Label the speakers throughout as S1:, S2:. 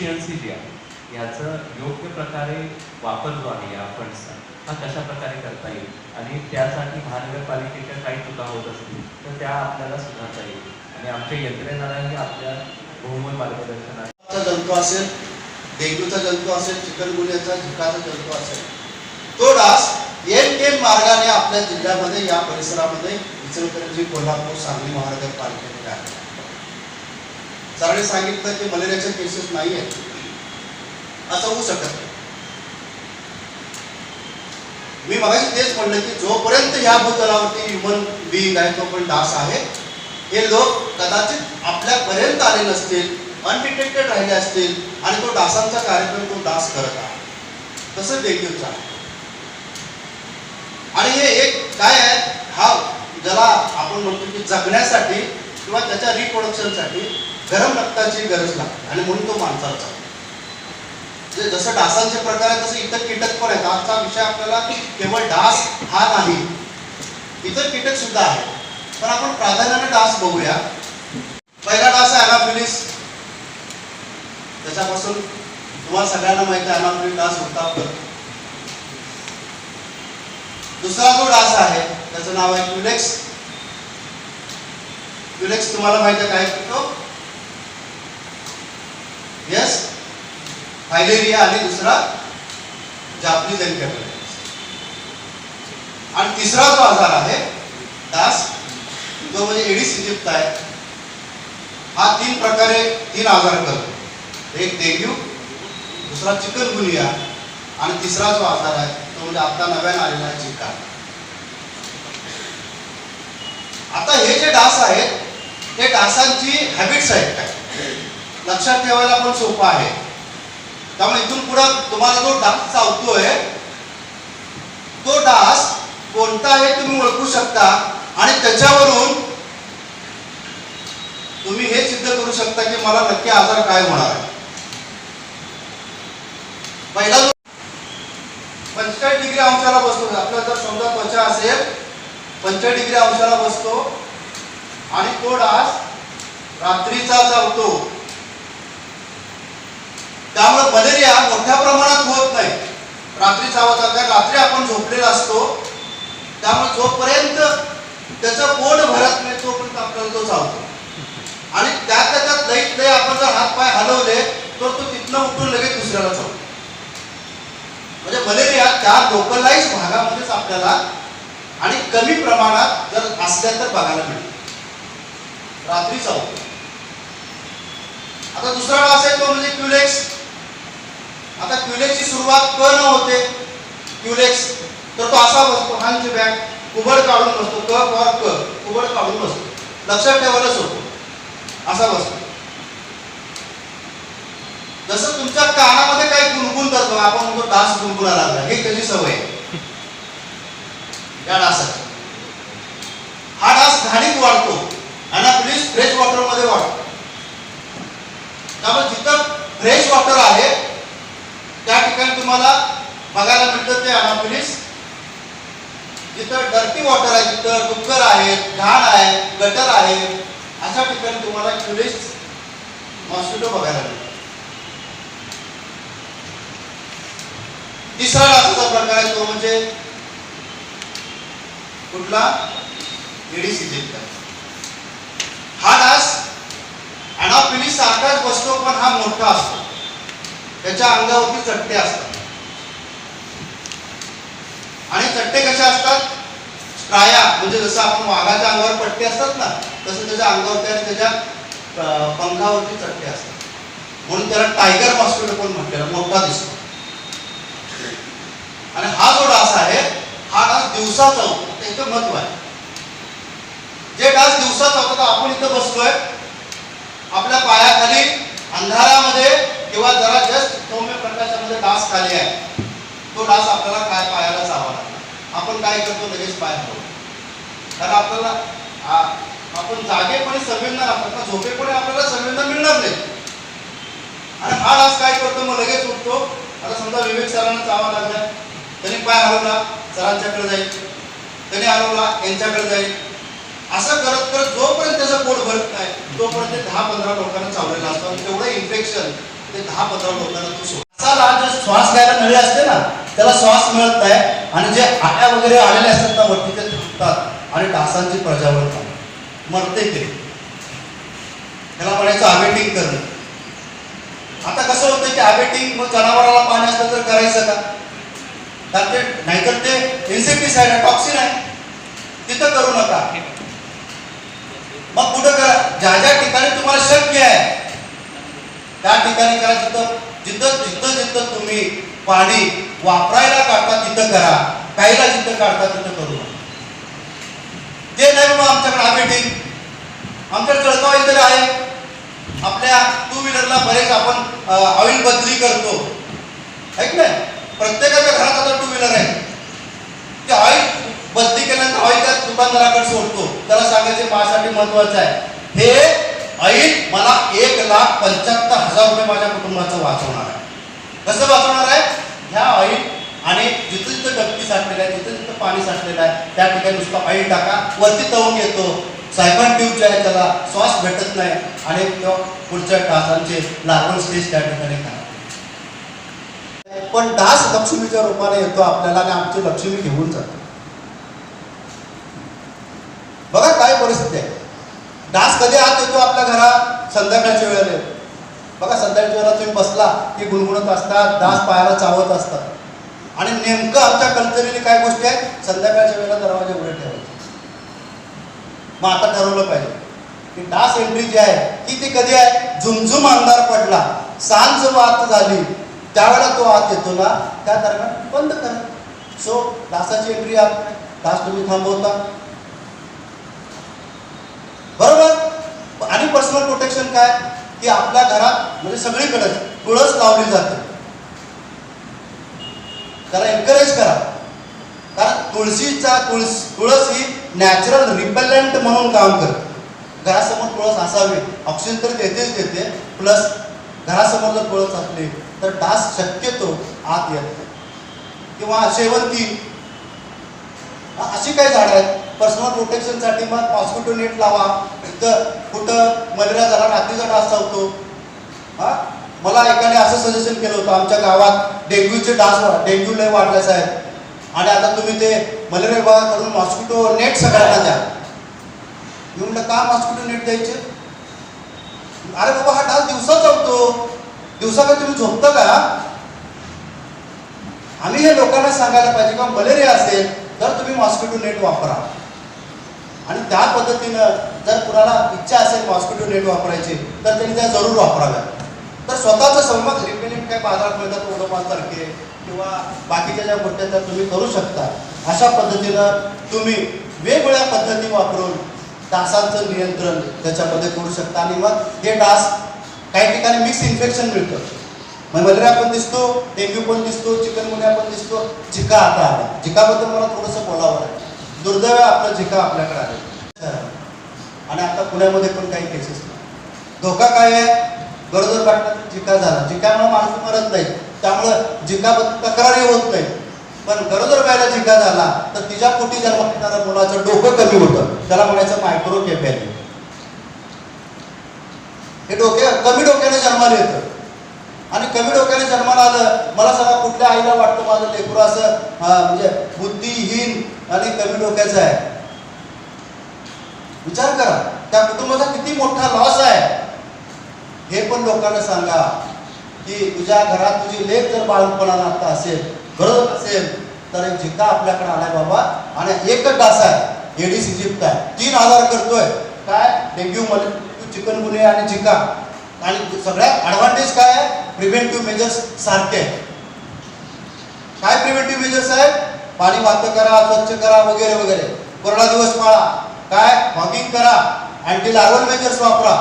S1: Efficiency जी आहे याचं योग्य प्रकारे वापर जो आहे या फंडचा. हा कशा प्रकारे करता येईल? आणि त्यासाठी महानगरपालिकेच्या काही चुका होत असतील तर त्या आपल्याला सुधारता येईल. आणि आमच्या यंत्रणेलाही आपल्या बहुमोल
S2: मार्गदर्शनाचा जंतू असेल डेंग्यूचा जंतू असेल चिकनगुन्याचा झिकाचा जंतू असेल तो डास एम मार्गाने आपल्या जिल्ह्यामध्ये या परिसरामध्ये इचलकरंजी कोल्हापूर सांगली महानगरपालिकेमध्ये आहे. सरांनी सांगितलं की मलेरियाच्या केसेस नाही आहेत. असं होऊ शकत नाही. मी मगाशी तेच म्हणलं की जोपर्यंत या भूतलावरती ह्युमन बिईंग आहे पण डास आहे हे लोक कदाचित आपल्यापर्यंत आले नसतील अनडिटेक्टेड राहिले असतील आणि तो डासांचा कार्यक्रम तो डास करत आहे. तसं डेंग्यूचा आहे आणि हे एक काय आहे? हा ज्याला आपण म्हणतो की जगण्यासाठी किंवा त्याच्या रिप्रोडक्शनसाठी गरम रक्ताची गरज लागते आणि म्हणून तो माणसाचा चालतो म्हणजे जसं डासांचे प्रकार आहेत तसे इतर कीटक पण आहेत. आजचा विषय आपल्याला केवळ डास हा नाही इतर कीटक सुद्धा आहेत. पण आपण प्राधान्याने डास बघूया. पहिला डास आहे अनाफिलिस. त्याच्यापासून तुम्हाला सगळ्यांना माहिती आहे अनाफिलिस डास होता दुसरा जो डास आहे त्याचं नाव आहे क्युलेक्स. क्युलेक्स तुम्हाला माहिती आहे काय तो? फायलेरिया आणि दुसरा जापनीज एन्केफलायटिस आणि तिसरा जो आजार आहे डास जो म्हणजे एडिस इजिप्त आहे हा तीन प्रकारे तीन आजार करतो. एक डेंग्यू दुसरा चिकनगुनिया आणि तिसरा जो आजार आहे तो म्हणजे आता नव्याने आलेला आहे आता हे जे डास आहेत ते डासांची हॅबिट्स आहेत. काय लक्षात ठेवायला पण सोपं आहे. त्यामुळे इथून पुढे तुम्हाला जो डास चावतोय तो डास कोणता आहे तुम्ही ओळखू शकता. आणि त्याच्यावरून तुम्ही हे सिद्ध करू शकता की मला नक्की आजार काय होणार आहे. पहिला जो पंचेचाळीस डिग्री अंशाला बसतो. आपला जर समजा त्वचा असेल पंचेचाळीस डिग्री अंशाला बसतो. आणि तो डास रात्रीचा चावतो. त्यामुळे मलेरिया मोठ्या प्रमाणात होत नाही. रात्री चावत कारण रात्री आपण झोपलेला असतो. त्यामुळे जोपर्यंत त्याचं पोट भरत नाही तोपर्यंत आपल्याला तो चावतो. आणि त्यात त्याच्यात लईत लई आपण जर हात पाय हलवले तर तो तिथनं उठून लगेच दुसऱ्याला चावतो. म्हणजे मलेरिया त्या लोकलाईज भागामध्येच आपल्याला आणि कमी प्रमाणात जर असल्या तर बघायला मिळते. रात्री चावतो. आता दुसरा डास आहे तो म्हणजे क्युलेक्स आता क्युलेक्सची सुरुवात क न होते. क्युलेक्स तर तो असा बसतो हांची बॅग कुबड काढून बसतो क फॉर क कुबड काढून बसतो. लक्षात ठेवायलाच होतो असा बसतो. जसं तुमच्या कानामध्ये काही गुणगुण करतो आपण म्हणतो डास गुणगुणा लागला. हे त्याची सवय आहे. या डासाची हा डास घाणीत वाढतो अनाप्लिस फ्रेश वॉटरमध्ये वाढतो. त्यामुळे जिथं फ्रेश वॉटर आहे त्या ठिकाणी तुम्हाला बघायला मिळतं ते अनाप्लिस जिथं डर्टी वॉटर आहे तिथं डुक्कर आहेत घाण आहे गटर आहे अशा ठिकाणी तुम्हाला क्युलिस मॉस्किटो बघायला मिळतो. तिसरा डासाचा प्रकार आहे तो म्हणजे कुठला? एडिस हा डास अनापिलीस सारखाच बसतो पण हा मोठा असतो. त्याच्या अंगावरती चट्टे असतात. आणि चट्टे कसे असतात? स्ट्राया म्हणजे जसं आपण वाघाच्या अंगावर पट्टे असतात ना तसं त्याच्या अंगावरती आणि त्याच्या पंखावरती चट्टे असतात. म्हणून त्याला टायगर मॉस्किटो पण म्हटलेला मोठा दिसतो. आणि हा जो डास आहे हा डास दिवसाचा होतो. त्याचं महत्त्व आहे. जे डास दिवसा चावतात आपण इथं बसलोय आपल्या पायाखाली अंधारामध्ये तेव्हा जरा जस्ट सौम्य प्रकाशामध्ये डास खाली आहे तो डास आपल्याला काय पायाला जावा लागला आपण काय करतो? लगेच पाय हवं कारण आपल्याला आपण जागेपणे संवेदना लागतात ना झोपेपणे आपल्याला संवेदना मिळणार नाही. आणि हा डास काय करतो? मग लगेच उठतो. आता समजा विवेक सरांना चावा लागला. त्यांनी पाय हलवला सरांच्याकडे जाईल. त्यांनी हलवला यांच्याकडे जाईल. असं करत करत जोपर्यंत त्याचं पोट भरत नाही तोपर्यंत दहा पंधरा लोकांना चावलेला असतो. आणि तेवढं इन्फेक्शन ते दहा पंधरा लोकांना तो सोड. असा श्वास घ्यायला नळी असते ना त्याला श्वास मिळत नाही आणि जे आट्या वगैरे आलेले असतात ना वरती ते थांबतात आणि डासांची प्रजावळ मरते ते. त्याला म्हणायचं आवेटिंग करणं. आता कसं होतं की आवेटिंग मग जनावराला पाणी असलं तर करायचं का? कारण ते नाहीतर ते इन्सेक्टिसाइड आहे टॉक्सिन आहे. तिथं करू नका. मग कुठं करा? ज्या ज्या ठिकाणी तुम्हाला शक्य आहे त्या ठिकाणी करा जिथं जिथं जिथं जिथं तुम्ही पाणी वापरायला काढता तिथं करा. प्यायला जिथं काढता तिथं करू नका. ते नाही मग आमच्याकडे आवेटिंग आमच्याकडे जळगाव इथे आहे. आपल्या टू व्हीलरला बरेच आपण ऑइल बदली करतो. ऐक ना प्रत्येकाच्या घरात आता टू व्हीलर आहे. ते ऑइल बदली केल्यानंतर ऑइल त्या दुकानदाराकडे सोडतो. त्याला सांगायचे माझ्यासाठी महत्वाचं आहे. हे ऐक मला एक लाख पंच्याहत्तर हजार रुपये माझ्या कुटुंबाचं वाचवणार आहे. कसं वाचवणार आहे? ह्या ऑइल आणि जिथं जिथं गप्पी साठलेलं आहे जिथं जिथं पाणी साठलेलं आहे त्या ठिकाणी नुसतं ऑइल टाका. वरती तवून येतो सायफन ट्यूब जे आहे त्याला श्वास भेटत नाही आणि तो पुढच्या डासांचे लागवड स्टेज त्या ठिकाणी करा. पण डास लक्ष्मीच्या रूपाने येतो आपल्याला आणि आमची लक्ष्मी घेऊन जातो बघा काय परिस्थिती आहे डास कधी आत येतो आपल्या घरात? संध्याकाळच्या वेळेला. बघा संध्याकाळच्या वेळेला तुम्ही बसला की गुणगुणत असतात डास पायाला चावत असतात. आणि नेमकं आमच्या कल्चरली काय गोष्टी आहेत? संध्याकाळच्या वेळेला दरवाजे उघडे ठेवायचे. मग आता ठरवलं पाहिजे की डास एंट्री जी आहे की ती कधी आहे? झुमझुम अंधार पडला. सांज वात झाली त्यावेळेला तो आत येतो ना? त्या दरम्यान बंद करा. सो डासाची एंट्री आत. डास तुम्ही थांबवता बरोबर आणि पर्सनल प्रोटेक्शन काय? की आपल्या घरात म्हणजे सगळीकडेच तुळस लावली जाते. त्याला एनकरेज करा. कारण तुळशीचा तुळस तुळस ही नॅचरल रिपेलंट म्हणून काम करते. घरासमोर तुळस असावी. ऑक्सिजन तर देतेच देते. प्लस घरासमोर जर तुळस असली तर डास शक्यतो आत येत नाही. किंवा शेवंती. अशी काही झाडं आहेत. पर्सनल प्रोटेक्शनसाठी मग मॉस्किटो नेट लावा. तर कुठं मलेरिया झाला रात्रीचा डास चावतो हा? मला एकाने असं सजेशन केलं होतं आमच्या गावात डेंग्यूचे डास डेंग्यू लय वाढले साहेब. आणि आता तुम्ही ते मलेरिया विभागाकडून मॉस्किटो नेट सगळ्यांना द्या. मी म्हटलं का मॉस्किटो नेट द्यायचे? अरे बाबा हा डास दिवसा चावतो दिवसा का तुम्ही झोपता का? आम्ही हे लोकांना सांगायला पाहिजे का मलेरिया असेल तर तुम्ही मॉस्किटो नेट वापरा. आणि त्या पद्धतीनं जर कुणाला इच्छा असेल मॉस्किटो नेट वापरायची तर त्यांनी त्या जरूर वापराव्या तर स्वतःचा संबंध रिपेलिंट काय बाजारात मिळतात ओडोमासारखे किंवा बाकीच्या ज्या गोष्टी त्या तुम्ही करू शकता. अशा पद्धतीनं तुम्ही वेगवेगळ्या पद्धती वापरून डासांचं नियंत्रण त्याच्यामध्ये करू शकता. आणि मग हे डास काही ठिकाणी मिक्स इन्फेक्शन मिळतं. मग मलेरिया पण दिसतो डेंग्यू पण दिसतो चिकनगुन्या पण दिसतो झिका आता आला. झिकाबद्दल मला थोडंसं बोलावं आहे दुर्दैव आपलं झिका आपल्याकडे आहे. आणि आता पुण्यामध्ये पण काही केसेस धोका काय आहे? गरोदर बाटल्यात जिका झाला. झिकामुळे माणूस मरत नाही. त्यामुळं जिका तक्रारी होत नाही. पण गरोदर बायला जिका झाला तर तिच्या पोटी जन्म घेणाऱ्या मुलाचं डोकं कमी होतं. त्याला म्हणायचं मायक्रो केपॅली हे डोके कमी डोक्याने जन्माला येतं. आणि कमी डोक्याने जन्माला आलं मला सांगा कुठल्या आईला वाटतं माझं लेकरू असं म्हणजे बुद्धिहीन आणि कमी डोक्याचा आहे. विचार करा त्या कुटुंबाचा किती मोठा लॉस आहे. हे पण लोकांना सांगा की तुझ्या घरात तुझी लेख जर बाळपणाला आता असेल गरज असेल तर एक झिका आपल्याकडे आलाय बाबा आणि एकच डास आहे. एडिस इजिप्त आहे. तीन आजार करतोय. काय? डेंग्यू मलेरिया चिकनगुन्हे आणि झिका. आणि सगळ्यात ॲडव्हान्टेज काय आहे? प्रिव्हेंटिव्ह मेजर्स सारखे. काय प्रिव्हेंटिव्ह मेजर्स आहेत? पाणी वाहतं करा स्वच्छ करा वगैरे वगैरे. कोरडा दिवस पाळा काय? फॉगिंग करा. अँटी लार्वल मेजर्स वापरा.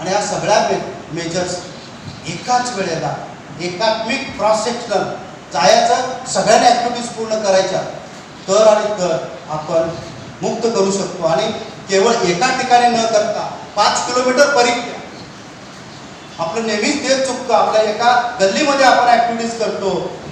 S2: आणि या सगळ्या मे मेजर्स एकाच वेळेला एकात्मिक क्रॉस सेक्शनल जायचं सगळ्यांनी ॲक्टिव्हिटीज पूर्ण करायच्या. तर आणि तर आपण मुक्त करू शकतो. आणि केवळ एका ठिकाणी न करता पाच किलोमीटर परिघ आपलं नेहमीच तेच चुकतं. आपल्या एका गल्लीमध्ये आपण ॲक्टिव्हिटीज करतो.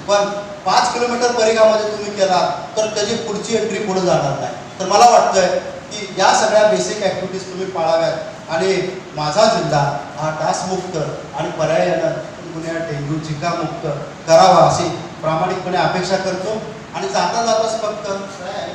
S2: पण पाच किलोमीटर परिघामध्ये तुम्ही केला तर त्याची पुढची एंट्री पुढे जाणार नाही. तर मला वाटतंय की या सगळ्या बेसिक ॲक्टिव्हिटीज तुम्ही पाळाव्यात. आणि माझा जिल्हा हा डास मुक्त आणि पर्यायानं पुण्या डेंग्यू झिका मुक्त करावा अशी प्रामाणिकपणे अपेक्षा करतो. आणि जाता जाताच फक्त काय